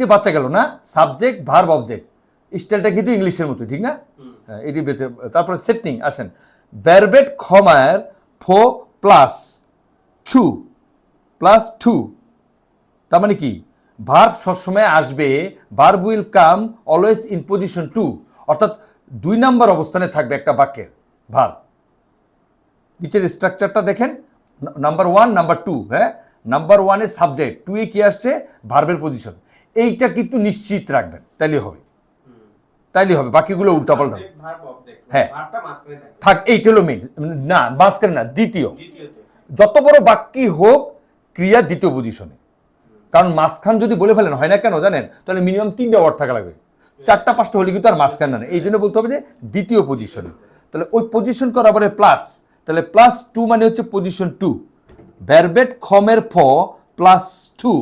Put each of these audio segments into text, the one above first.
দিয়ে বাচ্চা গেল না সাবজেক্ট ভার্ব অবজেক্ট স্টাইলটা কিন্তু ইংলিশের মতো ঠিক না? হ্যাঁ, এটি বেঁচে তারপরে সেটিং আসেন। ভার্বেট ক্ষমার ফো প্লাস টু প্লাস টু তার মানে কি? ভার্ব সবসময় আসবে verb will come always in position two অর্থাৎ দুই নাম্বার অবস্থানে থাকবে একটা বাক্যের ভার্ব নিচের স্ট্রাকচারটা দেখেন নাম্বার ওয়ান নাম্বার টু হ্যাঁ? নাম্বার ওয়ানে সাবজেক্ট টু এ কি আসছে? ভার্বের পজিশন এইটা কিন্তু নিশ্চিত রাখবেন তাইলে হবে। তাইলে হবে বাকিগুলো উল্টাপাল্টা হ্যাঁ। থাকে। থাক এইটা হলো মেন না মাঝখানে না দ্বিতীয়। যত বড় বাক্যই হোক ক্রিয়া দ্বিতীয় পজিশনে কারণ মাঝখান যদি বলে ফেলেন হয় না কেন জানেন? তাহলে মিনিমাম তিনটা ওয়ার্ড থাকা লাগবে। চারটা পাঁচটা হলে কিন্তু আর মাঝখান না। এই জন্য বলতে হবে যে দ্বিতীয় পজিশনে তাহলে ওই পজিশন করার পরে প্লাস তাহলে প্লাস টু মানে হচ্ছে পজিশন টু ভ্যারবেট খমের ফ plus two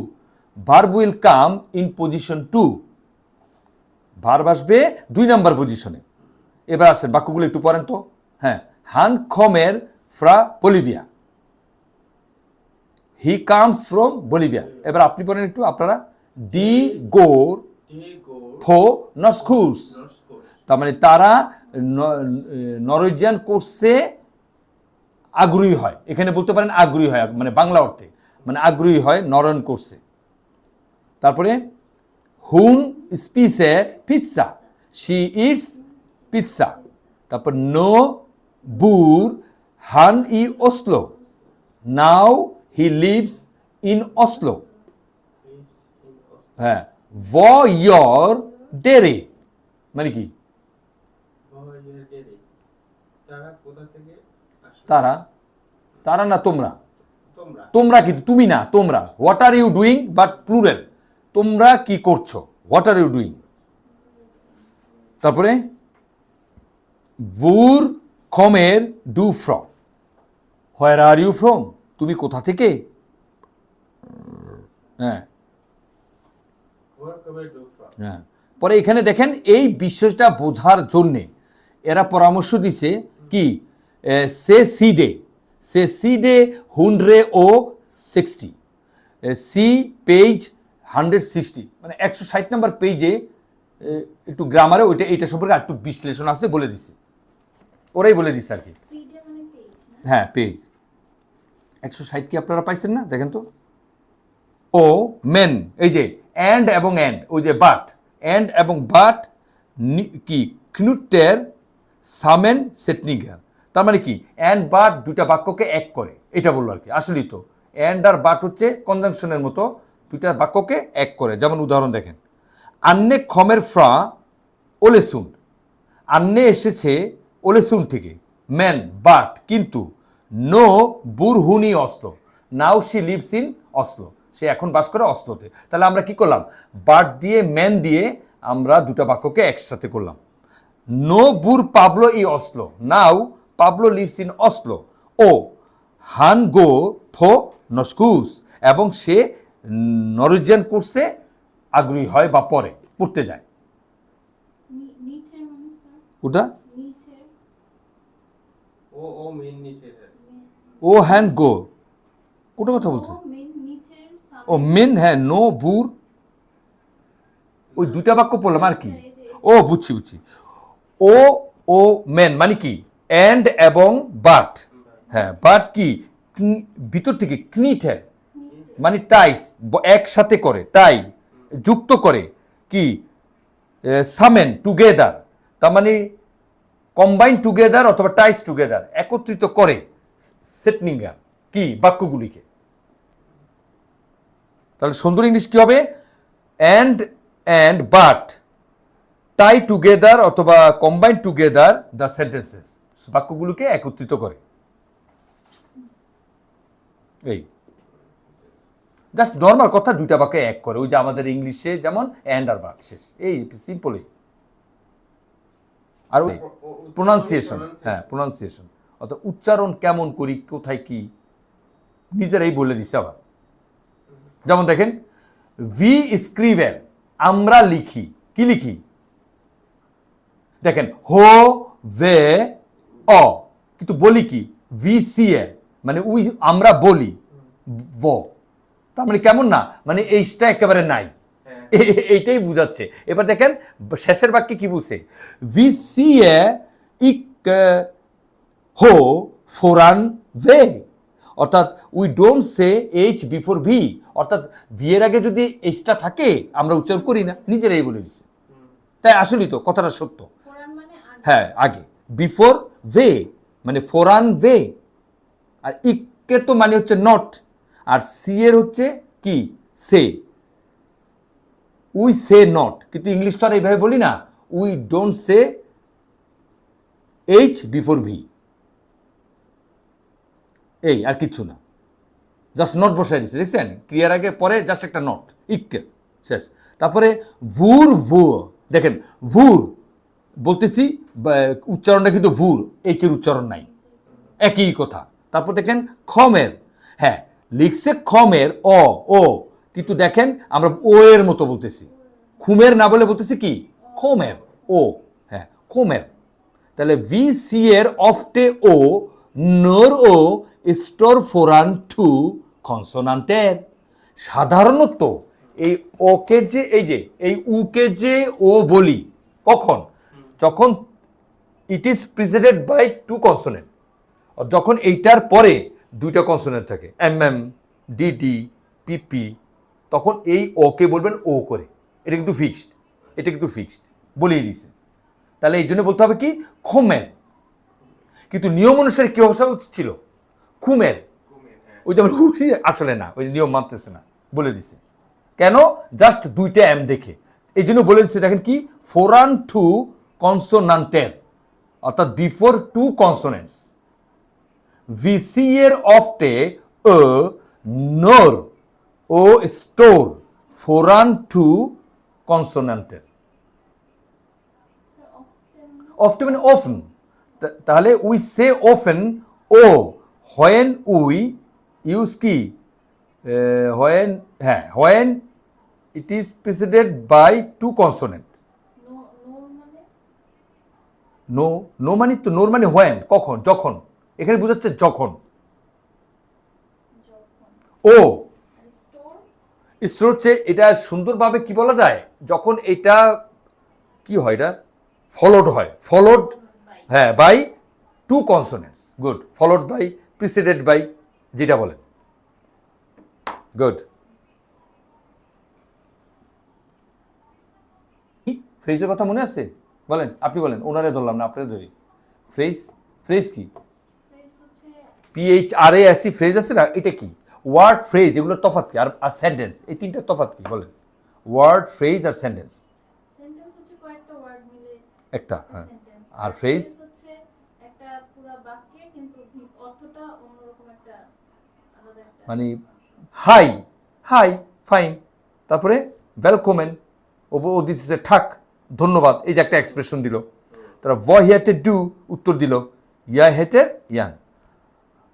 verb will come in position two verb আসবে দুই নাম্বার পজিশনে এবার আসেন বাক্যগুলো একটু পড়েন তো। হ্যাঁ হান খমের ফ্রা Bolivia he comes from Bolivia এবার আপনি পড়েন একটু, আপনারা। ডি গোর ফো Norskurs। তার মানে তারা নরওয়েজিয়ান কোর্সে আগ্রহী হয়। এখানে বলতে পারেন আগ্রহী হয় মানে বাংলা অর্থে। মানে আগ্রহী হয় নরন কোর্সে। তারপরে হুন স্পিসে পিৎসা শি ইটস পিৎসা তারপর নো বুর হান ই Oslo now he lives in Oslo হ্যাঁ ভ ইয়র ডেরে মানে কি? তারা? তারা না তোমরা? তোমরা। তোমরা কি তুমি না তোমরা। What are you doing but plural তোমরা কি করছ? হোয়াট আর ইউ ডুইং তারপরে বুর খমের ডু from where are you from তুমি কোথা থেকে? হ্যাঁ? হ্যাঁ। পরে এখানে দেখেন এই বিষয়টা বোঝার জন্যে এরা পরামর্শ দিছে কি? এ, সে সিডে। সে সিডে হুন্ড্রে ও sixty. C page hundred sixty মানে একশো ষাট নম্বর পেজে একটু গ্রামারে ওইটা, এইটা সম্পর্কে একটু বিশ্লেষণ আছে বলে দিছে। ওরাই বলে দিছে আর কি। হ্যাঁ পেজ একশো ষাট কি আপনারা পাইছেন না? দেখেন তো। ও মেন এই যে অ্যান্ড এবং অ্যান্ড ওই যে বাট অ্যান্ড এবং বাট কি? কনুটের সামেন সেটনিগার তার মানে কি? অ্যান্ড বাট দুটা বাক্যকে এক করে। এটা বলল আর কি। আসলেই তো। অ্যান্ড আর বাট হচ্ছে কনজাংশনের মতো দুইটা বাক্যকে এক করে। যেমন উদাহরণ দেখেন। আন্নে খমের ফ্রা ওলেসুন আন্নে এসেছে ওলেসুন থেকে। ম্যান, বাট, কিন্তু। নো বুরহুনি Oslo. Now, she lives in Oslo. সে এখন বাস করে অস্ত্রতে তাহলে আমরা কি করলাম? বাট দিয়ে, ম্যান দিয়ে আমরা দুটো বাক্যকে একসাথে করলাম। নো, বুর, Pablo, E, Oslo. Now, Pablo lives in Oslo. ও, হান, গো, ফো, নস্কুস। এবং সে নরওয়েজিয়ান কোর্সে আগ্রহী হয় বা পড়ে পড়তে যায়। মানে স্যার? ওটা? ও ও মেন নিচে ও হ্যান গো। কোটা কথা বলছে? ও মেন নিচের ও মেন হ্যাঁ নো বুর ওই দুটা বাক্য পড়লাম আর কি। ও বুঝছি বুঝছি। ও ও মেন মানে কি? অ্যান্ড এবং বাট হ্যাঁ বাট কি? ভিতর থেকে ক্নিট হ্যাঁ মানে টাইস একসাথে করে টাই যুক্ত করে, কি? সামেন টুগেদার তার মানে কম্বাইন টুগেদার অথবা টাইস টুগেদার একত্রিত করে সেটনিঙ্গার কি? বাক্যগুলিকে। তাহলে সুন্দর ইংলিশ কি হবে? And and but tie together অথবা কম্বাইন টুগেদার দ্য সেন্টেন্সেস বাক্যগুলোকে একত্রিত করে। এই। জাস্ট নর্মাল কথা দুইটা বাক্য এক করে ওই যে আমাদের ইংলিশে যেমন অ্যান্ড আর বাট শেষ। এই সিম্পলই আর প্রোনাউন্সিয়েশন হ্যাঁ প্রোনাউন্সিয়েশন অর্থাৎ উচ্চারণ কেমন করি কোথায় কি নিজেরাই বলে দিছে আবার। যেমন দেখেন ভি স্ক্রিভেন আমরা লিখি। কি লিখি? দেখেন হো ভে অ। কিন্তু বলি কি? ভি সি এ মানে উই আমরা বলি ব। তার মানে কেমন না? মানে এইটা একেবারে নাই। হ্যাঁ। এইটাই বুঝাচ্ছে। এবার দেখেন শেষের বাক্যে কি বুঝছে ভি সি এ ইক হো ফোরান ভে অর্থাৎ we don't say H before V অর্থাৎ বিয়ের আগে যদি এইচটা থাকে আমরা উচ্চারণ করি না। নিজেরাই বলে দিচ্ছে তাই আসলেই তো কথাটা সত্য। ফোরান মানে আগে। হ্যাঁ আগে। বিফোর ভে মানে ফোরান ভে আর ইকে তো মানে হচ্ছে নট আর সি এর হচ্ছে কি? সে। We say not. কিন্তু ইংলিশ তো আর এইভাবে বলি না। We don't say H before V. এই, আর কিচ্ছু না। জাস্ট নট বসাই দিচ্ছে দেখছেন? ক্রিয়ার আগে, পরে জাস্ট একটা নট। ইকে শেষ। তারপরে ভুর ভু দেখেন, ভুর, বলতেছি উচ্চারণটা কিন্তু ভুর, এইচের উচ্চারণ নাই। একই কথা। তারপর দেখেন, খমের। হ্যাঁ লিখছে খমের অ, ও। কিন্তু দেখেন, আমরা ও এর মতো বলতেছি। খুমের না বলে বলতেছি কি? খমের, ও। হ্যাঁ খমের। তাহলে ভি সি এর অফটে ও, নর ও, স্টোর ফোরান টু কনসোনান্টের। সাধারণত এই ওকে যে, এই যে, এই উকে যে ও বলি, কখন? যখন it is presented by two consonant যখন এইটার পরে দুইটা কনসোনেন্ট থাকে এম এম ডিডি পিপি তখন এই ওকে বলবেন ও করে। এটা কিন্তু ফিক্সড এটা কিন্তু ফিক্সড বলিয়ে দিছে তাহলে এই জন্য বলতে হবে কি? খোমের। কিন্তু নিয়ম অনুসারে কি হসা উচিত ছিল? খুমের। ওই যেমন আসলে না, ওই নিয়ম মানতেছে না, বলে দিছে কেন? জাস্ট দুইটা এম দেখে। এই জন্য বলে দিচ্ছে দেখেন কি? ফোরান টু কনসোনান্টের অর্থাৎ বিফোর টু কনসোনেন্টস ভিসি এর অফটে ও নোর ও স্টোর ফোরান টু কনসোনান্টের। often মানে often তা- তাহলে উই সে often ও হোয়েন উই ইউজ কি? হোয়েন হ্যাঁ when it is preceded by two consonant. মানে? নো নো মানে তো নোর মানে হোয়েন কখন যখন। এখানে বোঝাচ্ছে যখন। ও। স্টোর হচ্ছে এটা সুন্দরভাবে কি বলা যায়? যখন এটা কি হয় এটা? ফলোড হয়। ফলোড হ্যাঁ by two consonants good followed by preceded by যেটা বলেন গুড ফ্রেজের কথা মনে আছে? বলেন, আপনি বলেন ওনারে ধরলাম না, আপনারে ধরি। ফ্রেজ ফ্রেজ কি? হচ্ছে PH R A S E phrase আছে না? এটা কি? ওয়ার্ড ফ্রেজ এগুলোর তফাৎ কি? আর আর সেন্টেন্স এই তিনটার তফাৎ কি? বলেন। ওয়ার্ড ফ্রেজ আর সেন্টেন্স একটা হ্যাঁ। আর একটা মানে হাই হাই ফাইন তারপরে ওয়েলকমেন ও ও দিস ইস এ ঠাক ধন্যবাদ। এই যে একটা এক্সপ্রেশন দিল। তারা ভ হিয়াতে ডু উত্তর দিল। ইয়া হেটে ইয়ান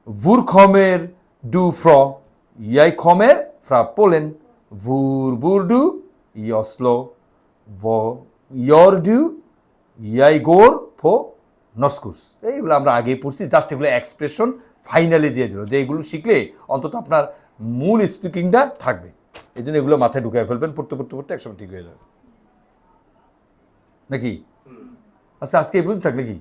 ভুর খমের ডু ফ্র ইয়াই খমের ফ্রা পোলেন ভুর বুর ডু ইয়সলো ভ ইয়র ডু ইয়াই গোর ফো নস্কুস এইগুলো আমরা আগেই পড়ছি জাস্ট এগুলো এক্সপ্রেশন ফাইনালি দিয়ে দিল। যে এগুলো শিখলে অন্তত আপনার মূল স্পিকিংটা থাকবে। এই জন্য এগুলো মাথায় ঢুকায় ফেলবেন পড়তে পড়তে পড়তে একসময় ঠিক হয়ে যাবে। নাকি? আচ্ছা আজকে এই পর্যন্ত থাকলে কি?